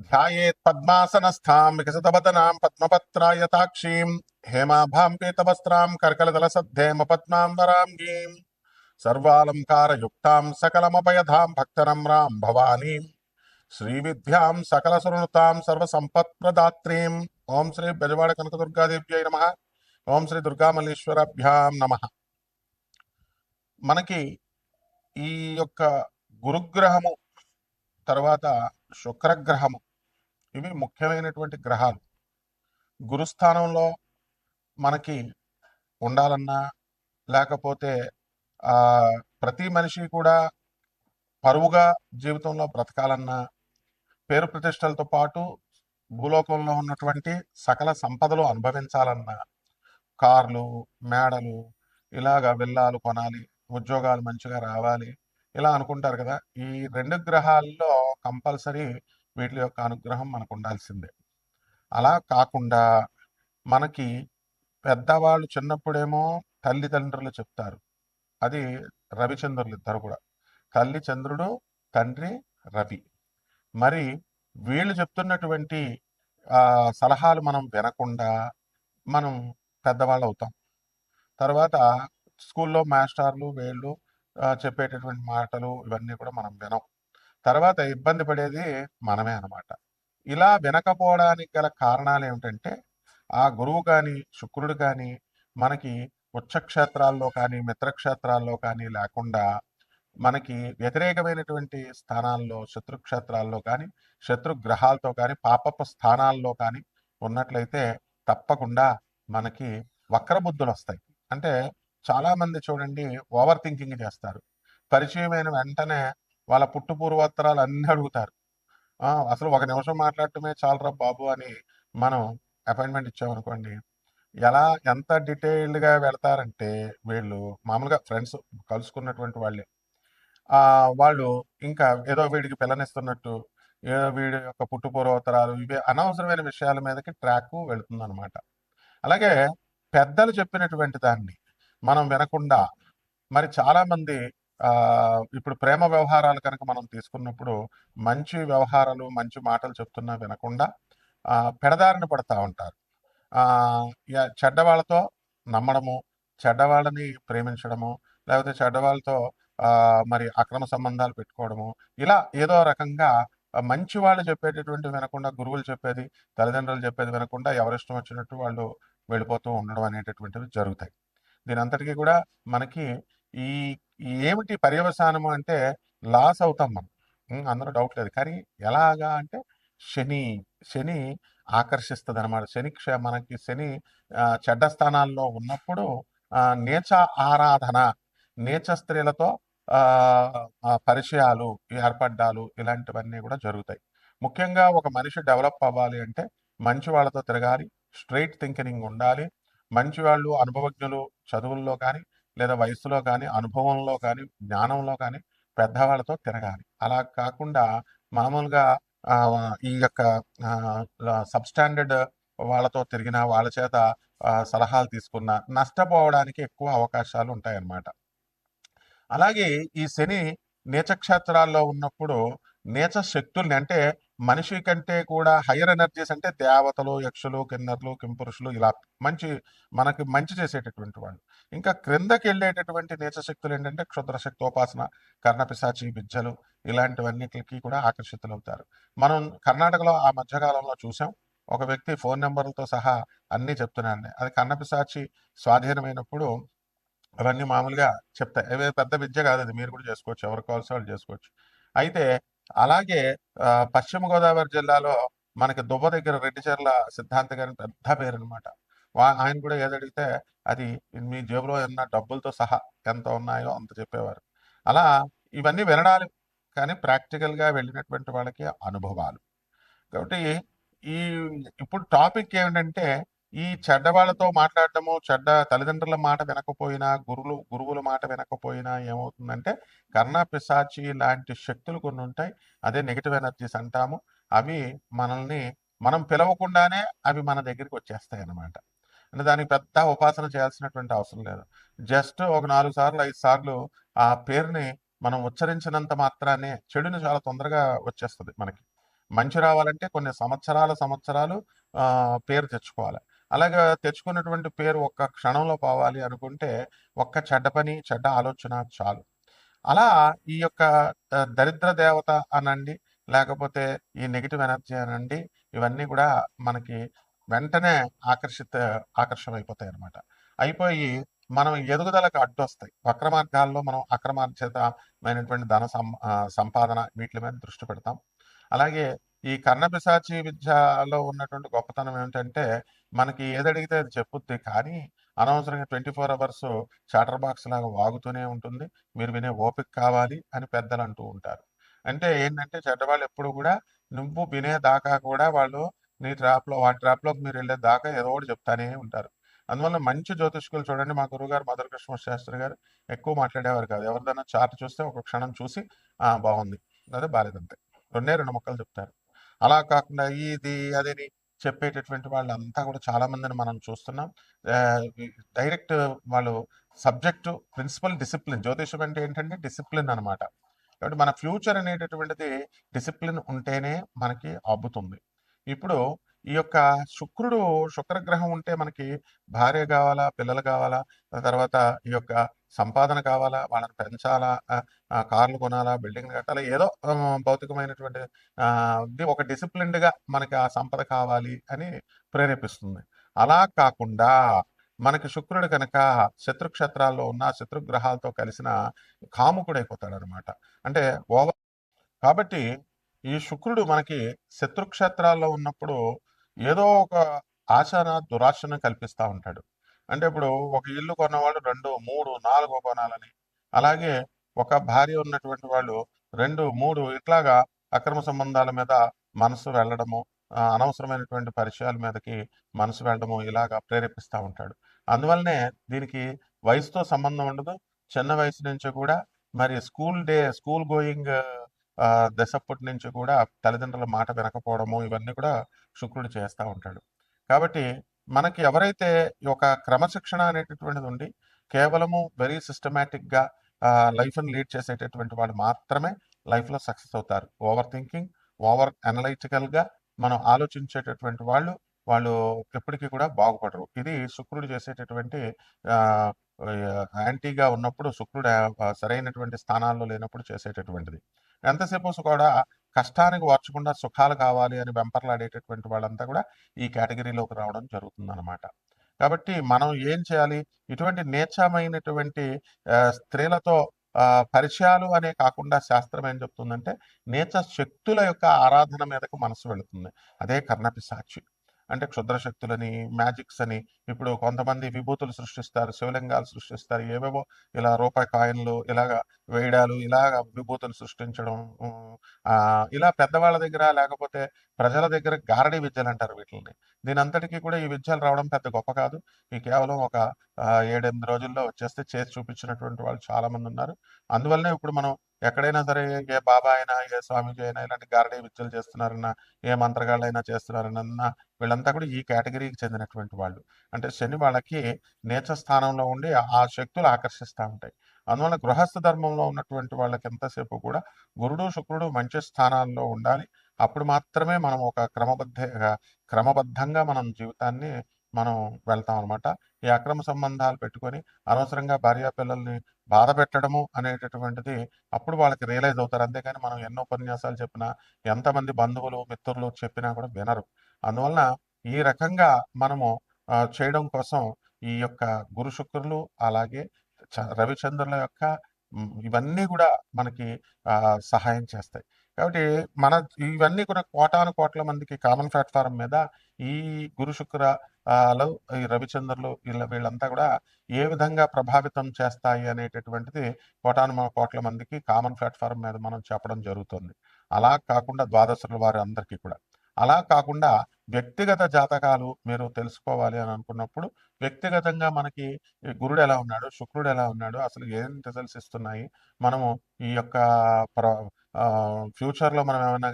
ధ్యాయేత్ పద్మాసనస్థాం వికసితవదనాం పద్మపత్రాయతాక్షీం హేమాభాం పీతవస్త్రాం కర్కలదల సద్ధేమ పద్మాం వరాంగీం సర్వాలంకారయుక్తాం సకలమపయధాం భక్తనమ్రాం భవానీం శ్రీవిద్యాం సకల సునృతాం సర్వసంపత్ప్రదాత్రీం ఓం శ్రీ బెజవాడ కనకదుర్గాదేవ్యై నమ ఓం శ్రీ దుర్గామల్లేశ్వరభ్యాం నమ మనకి ఈ యొక్క గురుగ్రహము తర్వాత శుక్రగ్రహము ఇవి ముఖ్యమైనటువంటి గ్రహాలు. గురుస్థానంలో మనకి ఉండాలన్నా లేకపోతే ప్రతి మనిషి కూడా పరువుగా జీవితంలో బ్రతకాలన్నా పేరు ప్రతిష్టలతో పాటు భూలోకంలో ఉన్నటువంటి సకల సంపదలు అనుభవించాలన్నా కార్లు మేడలు ఇలాగ విల్లాలు కొనాలి ఉద్యోగాలు మంచిగా రావాలి ఇలా అనుకుంటారు కదా. ఈ రెండు గ్రహాల్లో కంపల్సరీ వీటి యొక్క అనుగ్రహం మనకు ఉండాల్సిందే అలా కాకుండా మనకి పెద్దవాళ్ళు చిన్నప్పుడేమో తల్లిదండ్రులు చెప్తారు. అది రవిచంద్రులు ఇద్దరు కూడా. తల్లి చంద్రుడు తండ్రి రవి. మరి వీళ్ళు చెప్తున్నటువంటి సలహాలు మనం వినకుండా మనం పెద్దవాళ్ళు అవుతాం తర్వాత స్కూల్లో మాస్టర్లు వీళ్ళు చెప్పేటటువంటి మాటలు ఇవన్నీ కూడా మనం వినం. తర్వాత ఇబ్బంది పడేది మనమే అన్నమాట. ఇలా వినకపోవడానికి గల కారణాలు ఏమిటంటే ఆ గురువు కానీ శుక్రుడు కానీ మనకి ఉచ్చక్షేత్రాల్లో కానీ మిత్రక్షేత్రాల్లో కానీ లేకుండా మనకి వ్యతిరేకమైనటువంటి స్థానాల్లో శత్రుక్షేత్రాల్లో కానీ శత్రు గ్రహాలతో కానీ పాపపు స్థానాల్లో కానీ ఉన్నట్లయితే తప్పకుండా మనకి వక్రబుద్ధులు వస్తాయి. అంటే చాలామంది చూడండి ఓవర్ థింకింగ్ చేస్తారు. పరిచయమైన వెంటనే వాళ్ళ పుట్టు పూర్వోత్తరాలు అన్ని అడుగుతారు. అసలు ఒక నిమిషం మాట్లాడటమే చాలరా బాబు అని మనం అపాయింట్మెంట్ ఇచ్చామనుకోండి ఎలా ఎంత డీటెయిల్డ్గా వెళ్తారంటే వీళ్ళు మామూలుగా ఫ్రెండ్స్ కలుసుకున్నటువంటి వాళ్ళే. వాళ్ళు ఇంకా ఏదో వీడికి పిల్లనిస్తున్నట్టు ఏదో వీడి యొక్క పుట్టు పూర్వోత్తరాలు ఇవి అనవసరమైన విషయాల మీదకి ట్రాక్ వెళుతుంది అనమాట అలాగే పెద్దలు చెప్పినటువంటి దాన్ని మనం వినకుండా మరి చాలామంది ఇప్పుడు ప్రేమ వ్యవహారాలు కనుక మనం తీసుకున్నప్పుడు మంచి వ్యవహారాలు మంచి మాటలు చెప్తున్నా వినకుండా పెడదారిని పెడదారిన పడతా ఉంటారు. చెడ్డవాళ్ళతో నమ్మడము చెడ్డవాళ్ళని ప్రేమించడము లేకపోతే చెడ్డవాళ్ళతో మరి అక్రమ సంబంధాలు పెట్టుకోవడము ఇలా ఏదో రకంగా మంచి వాళ్ళు చెప్పేటటువంటి వినకుండా గురువులు చెప్పేది తల్లిదండ్రులు చెప్పేది వినకుండా ఎవరిష్టం వచ్చినట్టు వాళ్ళు వెళ్ళిపోతూ ఉండడం అనేటటువంటివి జరుగుతాయి. దీని అంతటికీ కూడా మనకి ఈ ఏమిటి పర్యవసానము అంటే లాస్ అవుతాం మనం. అందరూ అందులో డౌట్ లేదు. కానీ ఎలాగా అంటే శని శని ఆకర్షిస్తుంది అనమాట శని మనకి శని చెడ్డ స్థానాల్లో ఉన్నప్పుడు నేచ ఆరాధన నేచ స్త్రీలతో పరిచయాలు ఏర్పడ్డాలు ఇలాంటివన్నీ కూడా జరుగుతాయి. ముఖ్యంగా ఒక మనిషి డెవలప్ అవ్వాలి అంటే మంచి వాళ్ళతో తిరగాలి స్ట్రైట్ థింకింగ్ ఉండాలి. మంచి వాళ్ళు అనుభవజ్ఞులు చదువుల్లో కానీ లేదా వయసులో కానీ అనుభవంలో కానీ జ్ఞానంలో కానీ పెద్దవాళ్ళతో తిరగాలి. అలా కాకుండా మామూలుగా ఈ యొక్క సబ్ స్టాండర్డ్ వాళ్ళతో తిరిగిన వాళ్ళ చేత సలహాలు తీసుకున్న నష్టపోవడానికి ఎక్కువ అవకాశాలు ఉంటాయన్నమాట. అలాగే ఈ శని నీచక్షేత్రాల్లో ఉన్నప్పుడు నీచ శక్తుల్ని అంటే మనిషి కంటే కూడా హయ్యర్ ఎనర్జీస్ అంటే దేవతలు యక్షులు కిన్నర్లు కింపురుషులు ఇలా మంచి మనకి మంచి చేసేటటువంటి వాళ్ళు. ఇంకా క్రిందకి వెళ్ళేటటువంటి నీచ శక్తులు ఏంటంటే క్షుద్ర శక్తోపాసన కర్ణపిశాచి బిజ్జలు ఇలాంటివన్నిటికి కూడా ఆకర్షితులవుతారు. మనం కర్ణాటకలో ఆ మధ్యకాలంలో చూసాం. ఒక వ్యక్తి ఫోన్ నెంబర్లతో సహా అన్నీ చెప్తున్నాను అది కర్ణపిశాచి స్వాధీనమైనప్పుడు అవన్నీ మామూలుగా చెప్తాయి. అవి పెద్ద విద్య కాదు అది మీరు కూడా చేసుకోవచ్చు. ఎవరు కావాల్సి వాళ్ళు చేసుకోవచ్చు. అయితే అలాగే పశ్చిమ గోదావరి జిల్లాలో మనకి దుబ్బ దగ్గర రెడ్డిచెర్ల సిద్ధాంత గారి పెద్ద పేరు అనమాట ఆయన కూడా ఏదడిగితే అది మీ జేబులో ఉన్న డబ్బులతో సహా ఎంత ఉన్నాయో అంత చెప్పేవారు. అలా ఇవన్నీ వినడాలు కానీ ప్రాక్టికల్గా వెళ్ళినటువంటి వాళ్ళకి అనుభవాలు. కాబట్టి ఈ ఇప్పుడు టాపిక్ ఏమిటంటే ఈ చెడ్డ వాళ్ళతో మాట్లాడటము చెడ్డ తల్లిదండ్రుల మాట వినకపోయినా గురువులు గురువుల మాట వినకపోయినా ఏమవుతుందంటే కర్ణ పిశాచి లాంటి శక్తులు కొన్ని ఉంటాయి. అదే నెగిటివ్ ఎనర్జీస్ అంటాము. అవి మనల్ని మనం పిలవకుండానే అవి మన దగ్గరికి వచ్చేస్తాయి అన్నమాట అంటే దానికి పెద్ద ఉపాసన చేయాల్సినటువంటి అవసరం లేదు. జస్ట్ ఒక నాలుగు సార్లు ఐదు సార్లు ఆ పేరుని మనం ఉచ్చరించినంత మాత్రానే చెడుని చాలా తొందరగా వచ్చేస్తుంది మనకి. మంచి రావాలంటే కొన్ని సంవత్సరాల సంవత్సరాలు పేరు తెచ్చుకోవాలి. అలాగే తెచ్చుకున్నటువంటి పేరు ఒక్క క్షణంలో పోవాలి అనుకుంటే ఒక్క చెడ్డ పని చెడ్డ ఆలోచన చాలు. అలా ఈ యొక్క దరిద్ర దేవత అనండి లేకపోతే ఈ నెగిటివ్ ఎనర్జీ అనండి ఇవన్నీ కూడా మనకి వెంటనే ఆకర్షిత ఆకర్షమైపోతాయి అనమాట అయిపోయి మనం ఎదుగుదలకు అడ్డొస్తాయి. వక్ర మార్గాల్లో మనం అక్రమార్జితమైనటువంటి ధన సం సంపాదన వీటి మీద దృష్టి పెడతాం. అలాగే ఈ కర్ణపిశాచి విద్యలో ఉన్నటువంటి గొప్పతనం ఏమిటంటే మనకి ఏదడిగితే అది చెప్పుద్ది. కానీ అనవసరంగా twenty four hours chatter box లాగా వాగుతూనే ఉంటుంది. మీరు వినే ఓపిక కావాలి అని పెద్దలు అంటూ ఉంటారు. అంటే ఏంటంటే చెడ్డవాళ్ళు ఎప్పుడు కూడా నువ్వు వినే దాకా కూడా వాళ్ళు నీ ట్రాప్లో వాటి ట్రాప్లోకి మీరు వెళ్ళే దాకా ఏదో ఒకటి చెప్తానే ఉంటారు. అందువల్ల మంచి జ్యోతిష్కులు చూడండి. మా గురువుగారు మధుర కృష్ణ శాస్త్రి గారు ఎక్కువ మాట్లాడేవారు కాదు. ఎవరిదైనా చార్ట్ చూస్తే ఒక క్షణం చూసి ఆ బాగుంది. అదే బాలేదంతే. రెండే రెండు మొక్కలు చెప్తారు. అలా కాకుండా ఇది అదేని చెప్పేటటువంటి వాళ్ళంతా కూడా చాలా మందిని మనం చూస్తున్నాం. డైరెక్ట్ వాళ్ళు సబ్జెక్టు ప్రిన్సిపల్ డిసిప్లిన్ జ్యోతిషం అంటే ఏంటంటే డిసిప్లిన్ అనమాట కాబట్టి మన ఫ్యూచర్ అనేటటువంటిది డిసిప్లిన్ ఉంటేనే మనకి అబ్బుతుంది. ఇప్పుడు ఈ యొక్క శుక్రుడు శుక్రగ్రహం ఉంటే మనకి భార్య కావాలా పిల్లలు కావాలా తర్వాత ఈ యొక్క సంపాదన కావాలా వాళ్ళని పెంచాలా కార్లు కొనాలా బిల్డింగ్లు కట్టాలా ఏదో భౌతికమైనటువంటి ఇది ఒక డిసిప్లిన్డ్గా మనకి ఆ సంపద కావాలి అని ప్రేరేపిస్తుంది. అలా కాకుండా మనకి శుక్రుడు కనుక శత్రుక్షేత్రాల్లో ఉన్న శత్రుగ్రహాలతో కలిసిన కాముకుడైపోతాడు అనమాట అంటే ఓవర్ కాబట్టి ఈ శుక్రుడు మనకి శత్రుక్షేత్రాల్లో ఉన్నప్పుడు ఏదో ఒక ఆశన దురాశను కల్పిస్తూ ఉంటాడు. అంటే ఇప్పుడు ఒక ఇల్లు కొన్నవాడు రెండు మూడు నాలుగు కొనాలని. అలాగే ఒక భార్య ఉన్నటువంటి వాళ్ళు రెండు మూడు ఇట్లాగా అక్రమ సంబంధాల మీద మనసు వెళ్ళడము అనవసరమైనటువంటి పరిచయాల మీదకి మనసు వెళ్ళడము ఇలాగా ప్రేరేపిస్తూ ఉంటాడు. అందువల్లనే దీనికి వయసుతో సంబంధం ఉండదు. చిన్న వయసు నుంచి కూడా. మరి స్కూల్ డే స్కూల్ గోయింగ్ దశప్పటి నుంచి కూడా తల్లిదండ్రుల మాట వినకపోవడము ఇవన్నీ కూడా శుక్రుడు చేస్తూ ఉంటాడు. కాబట్టి మనకి ఎవరైతే ఈ ఒక క్రమశిక్షణ అనేటటువంటిది ఉండి కేవలము వెరీ సిస్టమేటిక్గా లైఫ్ని లీడ్ చేసేటటువంటి వాళ్ళు మాత్రమే లైఫ్లో సక్సెస్ అవుతారు. ఓవర్ థింకింగ్ ఓవర్ అనలైటికల్గా మనం ఆలోచించేటటువంటి వాళ్ళు వాళ్ళు ఎప్పటికీ కూడా బాగుపడరు. ఇది శుక్రుడు చేసేటటువంటి యాంటీగా ఉన్నప్పుడు శుక్రుడు సరైనటువంటి స్థానాల్లో లేనప్పుడు చేసేటటువంటిది. ఎంతసేపు కూడా కష్టానికి వార్చకుండా సుఖాలు కావాలి అని వెంపర్లాడేటటువంటి వాళ్ళంతా కూడా ఈ కేటగిరీలోకి రావడం జరుగుతుంది అనమాట కాబట్టి మనం ఏం చేయాలి? ఇటువంటి నేచమైనటువంటి స్త్రీలతో పరిచయాలు అనే కాకుండా శాస్త్రం ఏం చెప్తుందంటే నేచ శక్తుల యొక్క ఆరాధన మీదకు మనసు వెళుతుంది. అదే కర్ణపిశాచి. అంటే క్షుద్ర శక్తులని మ్యాజిక్స్ అని ఇప్పుడు కొంతమంది విభూతులు సృష్టిస్తారు శివలింగాలు సృష్టిస్తారు ఏవేవో ఇలా రూపాయి కాయిన్లు ఇలాగా వేయడాలు ఇలాగ విభూతులు సృష్టించడం ఇలా పెద్దవాళ్ళ దగ్గర లేకపోతే ప్రజల దగ్గర గారడీ విద్యలు అంటారు వీటిని దీని అంతటికీ కూడా ఈ విద్యలు రావడం పెద్ద గొప్ప కాదు. ఈ కేవలం ఒక ఏడెనిమిది రోజుల్లో వచ్చేస్తే చేసి చూపించినటువంటి వాళ్ళు చాలా మంది ఉన్నారు. అందువల్లనే ఇప్పుడు మనం ఎక్కడైనా సరే ఏ బాబా అయినా ఏ స్వామీజీ అయినా ఇలాంటి గారడీ విద్యలు చేస్తున్నారన్నా ఏ మంత్రగాళ్ళైనా చేస్తున్నారన్నా వీళ్ళంతా కూడా ఈ కేటగిరీకి చెందినటువంటి వాళ్ళు. అంటే శని వాళ్ళకి నేచ స్థానంలో ఉండి ఆ శక్తులు ఆకర్షిస్తూ ఉంటాయి. అందువల్ల గృహస్థ ధర్మంలో ఉన్నటువంటి వాళ్ళకి ఎంతసేపు కూడా గురుడు శుక్రుడు మంచి స్థానాల్లో ఉండాలి. అప్పుడు మాత్రమే మనం ఒక క్రమబద్ధ క్రమబద్ధంగా మనం జీవితాన్ని మనం వెళ్తాం అనమాట ఈ అక్రమ సంబంధాలు పెట్టుకొని అనవసరంగా భార్య పిల్లల్ని బాధ పెట్టడము అనేటటువంటిది అప్పుడు వాళ్ళకి రియలైజ్ అవుతారు. అంతేకాని మనం ఎన్నో ఉపన్యాసాలు చెప్పినా ఎంతమంది బంధువులు మిత్రులు చెప్పినా కూడా వినరు. అందువలన ఈ రకంగా మనము చేయడం కోసం ఈ యొక్క గురు శుక్రులు అలాగే చ- రవిచంద్రుల యొక్క ఇవన్నీ కూడా మనకి సహాయం చేస్తాయి. కాబట్టి మన ఇవన్నీ కూడా కోటాను కోట్ల మందికి కామన్ ప్లాట్ఫారం మీద ఈ గురు శుక్ర లో ఈ రవిచంద్రులు వీళ్ళ వీళ్ళంతా కూడా ఏ విధంగా ప్రభావితం చేస్తాయి అనేటటువంటిది కోటాను కోట్ల మందికి కామన్ ప్లాట్ఫారం మీద మనం చెప్పడం జరుగుతుంది. అలా కాకుండా ద్వాదశుల వారి అందరికీ కూడా. అలా కాకుండా వ్యక్తిగత జాతకాలు మీరు తెలుసుకోవాలి అని అనుకున్నప్పుడు వ్యక్తిగతంగా మనకి గురుడు ఎలా ఉన్నాడు శుక్రుడు ఎలా ఉన్నాడు అసలు ఏం రిజల్ట్స్ ఇస్తున్నాయి మనము ఈ యొక్క ప్ర ఫ్యూచర్లో మనం ఏమైనా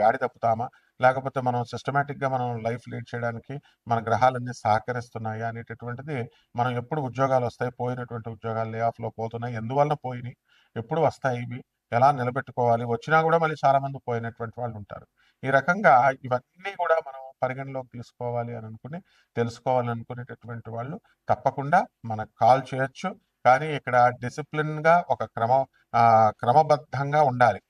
గాడి తప్పుతామా లేకపోతే మనం సిస్టమేటిక్గా మనం లైఫ్ లీడ్ చేయడానికి మన గ్రహాలన్నీ సహకరిస్తున్నాయి అనేటటువంటిది మనం ఎప్పుడు ఉద్యోగాలు వస్తాయి పోయినటువంటి ఉద్యోగాలు లే ఆఫ్లో పోతున్నాయి ఎందువల్ల పోయినాయి ఎప్పుడు వస్తాయి ఇవి ఎలా నిలబెట్టుకోవాలి వచ్చినా కూడా మళ్ళీ చాలామంది పోయినటువంటి వాళ్ళు ఉంటారు. ఈ రకంగా ఇవన్నీ కూడా మనం పరిగణలోకి తీసుకోవాలి అని అనుకుని తెలుసుకోవాలి అనుకునేటటువంటి వాళ్ళు తప్పకుండా మనకు కాల్ చేయొచ్చు. కానీ ఇక్కడ డిసిప్లిన్గా ఒక క్రమ క్రమబద్ధంగా ఉండాలి.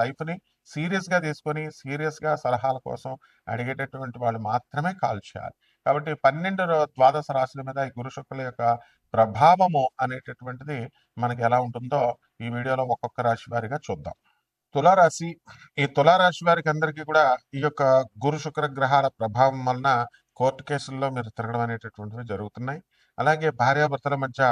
లైఫ్ని సీరియస్గా తీసుకొని సీరియస్గా సలహాల కోసం అడిగేటటువంటి వాళ్ళు మాత్రమే కాల్ చేయాలి. కాబట్టి పన్నెండు ద్వాదశ రాశుల మీద ఈ గురు శుక్రుల యొక్క ప్రభావము అనేటటువంటిది మనకి ఎలా ఉంటుందో ఈ వీడియోలో ఒక్కొక్క రాశి వారిగా చూద్దాం. తులారాశి ఈ తులారాశి వారికి అందరికీ కూడా ఈ యొక్క గురు శుక్ర గ్రహాల ప్రభావం వలన కోర్టు కేసుల్లో మీరు తిరగడం అనేటటువంటివి జరుగుతున్నాయి. అలాగే భార్యాభర్తల మధ్య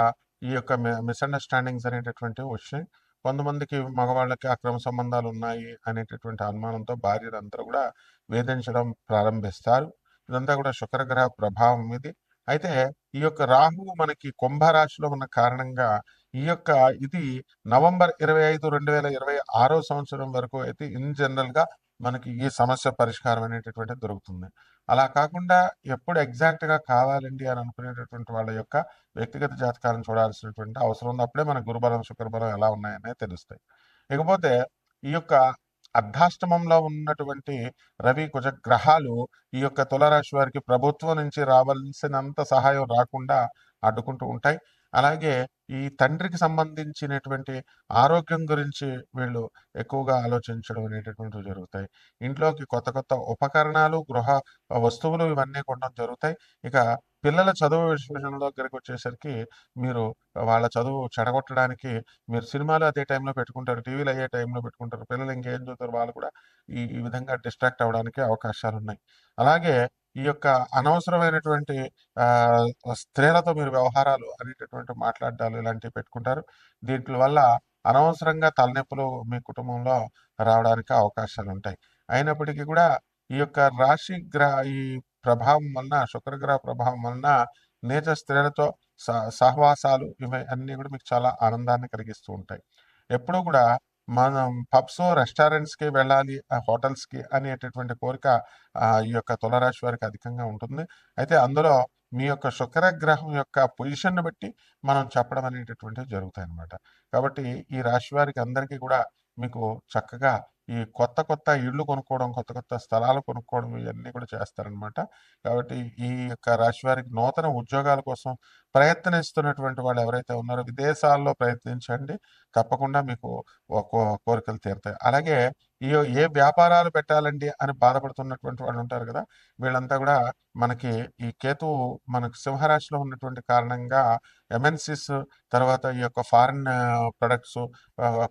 ఈ యొక్క మిస్అండర్స్టాండింగ్స్ అనేటటువంటివి వచ్చాయి. కొంతమందికి మగవాళ్ళకి అక్రమ సంబంధాలు ఉన్నాయి అనేటటువంటి అనుమానంతో భార్యలందరూ కూడా వేధించడం ప్రారంభిస్తారు. ఇదంతా కూడా శుక్రగ్రహ ప్రభావం ఇది. అయితే ఈ యొక్క రాహువు మనకి కుంభరాశిలో ఉన్న కారణంగా ఈ యొక్క ఇది నవంబర్ ఇరవై ఐదు రెండు వేల ఇరవై ఆరో సంవత్సరం వరకు అయితే ఇన్ జనరల్గా మనకి ఈ సమస్య పరిష్కారం అనేటటువంటిది దొరుకుతుంది. అలా కాకుండా ఎప్పుడు ఎగ్జాక్ట్గా కావాలండి అని అనుకునేటటువంటి వాళ్ళ యొక్క వ్యక్తిగత జాతకాలను చూడాల్సినటువంటి అవసరం ఉంది అప్పుడే మన గురుబలం శుక్రబలం ఎలా ఉన్నాయనే తెలుస్తాయి. ఇకపోతే ఈ యొక్క అర్ధాష్టమంలో ఉన్నటువంటి రవి కుజ గ్రహాలు ఈ యొక్క తులరాశి వారికి ప్రభుత్వం నుంచి రావాల్సినంత సహాయం రాకుండా అడ్డుకుంటూ ఉంటాయి. అలాగే ఈ తండ్రికి సంబంధించినటువంటి ఆరోగ్యం గురించి వీళ్ళు ఎక్కువగా ఆలోచించడం అనేటటువంటివి జరుగుతాయి. ఇంట్లోకి కొత్త కొత్త ఉపకరణాలు గృహ వస్తువులు ఇవన్నీ కొనడం జరుగుతాయి. ఇక పిల్లల చదువు విషయంలో దగ్గరికి వచ్చేసరికి మీరు వాళ్ళ చదువు చెడగొట్టడానికి మీరు సినిమాలు అదే టైంలో పెట్టుకుంటారు టీవీలు అయ్యే టైంలో పెట్టుకుంటారు. పిల్లలు ఇంకేం చూస్తారు వాళ్ళు కూడా ఈ ఈ విధంగా డిస్ట్రాక్ట్ అవ్వడానికి అవకాశాలు ఉన్నాయి అలాగే ఈ యొక్క అనవసరమైనటువంటి స్త్రీలతో మీరు వ్యవహారాలు అనేటటువంటి మాట్లాడాలు ఇలాంటివి పెట్టుకుంటారు. దీంట్లో వల్ల అనవసరంగా తలనొప్పులు మీ కుటుంబంలో రావడానికి అవకాశాలు ఉంటాయి అయినప్పటికీ కూడా ఈ యొక్క రాశి గ్రహ ఈ ప్రభావం వలన శుక్రగ్రహ ప్రభావం వలన నేచ స్త్రీలతో సహవాసాలు ఇవి అన్నీ కూడా మీకు చాలా ఆనందాన్ని కలిగిస్తూ ఉంటాయి. ఎప్పుడూ కూడా మనం పబ్స్ రెస్టారెంట్స్కి వెళ్ళాలి ఆ అనేటటువంటి కోరిక ఈ యొక్క తులరాశి వారికి అధికంగా ఉంటుంది. అయితే అందులో మీ యొక్క శుక్రగ్రహం యొక్క పొజిషన్ను బట్టి మనం చెప్పడం అనేటటువంటివి జరుగుతాయి అన్నమాట కాబట్టి ఈ రాశి వారికి అందరికీ కూడా మీకు చక్కగా ఈ కొత్త కొత్త ఇళ్ళు కొనుక్కోవడం కొత్త కొత్త స్థలాలు కొనుక్కోవడం ఇవన్నీ కూడా చేస్తారనమాట. కాబట్టి ఈ యొక్క రాశి వారికి నూతన ఉద్యోగాల కోసం ప్రయత్నిస్తున్నటువంటి వాళ్ళు ఎవరైతే ఉన్నారో విదేశాల్లో ప్రయత్నించండి. తప్పకుండా మీకు కో- కోరికలు తీరుతాయి. అలాగే ఏ వ్యాపారాలు పెట్టాలండి అని బాధపడుతున్నటువంటి వాళ్ళు ఉంటారు కదా వీళ్ళంతా కూడా మనకి ఈ కేతువు మనకు సింహరాశిలో ఉన్నటువంటి కారణంగా ఎంఎన్సిస్ తర్వాత ఈ యొక్క ఫారిన్ ప్రొడక్ట్స్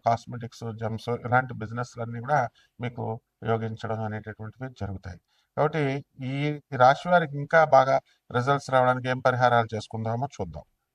కాస్మెటిక్స్ జెమ్స్ ఇలాంటి బిజినెస్లన్నీ కూడా మీకు యోగించడం అనేటటువంటివి జరుగుతాయి. కాబట్టి ఈ రాశి వారికి ఇంకా బాగా రిజల్ట్స్ రావడానికి ఏం పరిహారాలు చేసుకుందామో చూద్దాం.